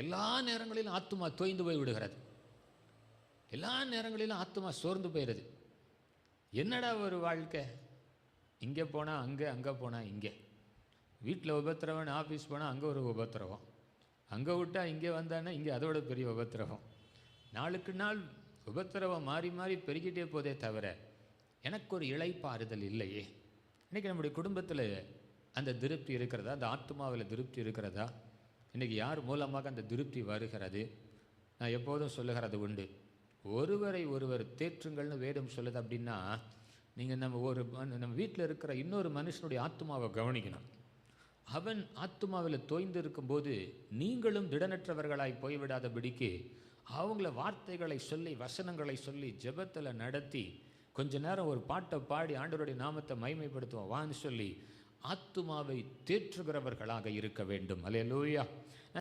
எல்லா நேரங்களிலும் ஆத்மா தோய்ந்து போய் விடுகிறது. எல்லா நேரங்களிலும் ஆத்மா சோர்ந்து போயிடுது. என்னடா ஒரு வாழ்க்கை? இங்கே போனால் அங்கே அங்கே போனால் இங்கே. வீட்டில் உபத்திரவன் ஆஃபீஸ் போனால் அங்கே ஒரு உபத்திரவம். அங்கே விட்டா இங்கே வந்தானே இங்கே அதோட பெரிய உபத்திரவம். நாளுக்கு நாள் உபத்திரவம் மாறி மாறி பெருகிட்டே போதே தவிர எனக்கு ஒரு இழைப்பாறுதல் இல்லையே. இன்றைக்கி நம்முடைய குடும்பத்தில் அந்த திருப்தி இருக்கிறதா? அந்த ஆத்மாவில் திருப்தி இருக்கிறதா? இன்றைக்கி யார் மூலமாக அந்த திருப்தி வருகிறது? நான் எப்போதும் சொல்லுகிறது உண்டு. ஒருவரை ஒருவர் தேற்றுங்கள்னு வேதம் சொல்லுது அப்படின்னா நீங்கள் நம்ம ஒரு நம்ம வீட்டில் இருக்கிற இன்னொரு மனுஷனுடைய ஆத்மாவை கவனிக்கணும். அவன் ஆத்மாவில் தோய்ந்து இருக்கும்போது நீங்களும் திடனற்றவர்களாய் போய்விடாதபடிக்கு அவங்கள வார்த்தைகளை சொல்லி வசனங்களை சொல்லி ஜெபத்தில் நடத்தி கொஞ்ச நேரம் ஒரு பாட்டை பாடி ஆண்டவருடைய நாமத்தை மைமைப்படுத்துவோம் வான்னு சொல்லி ஆத்துமாவை தேற்றுகிறவர்களாக இருக்க வேண்டும். அல்லேலூயா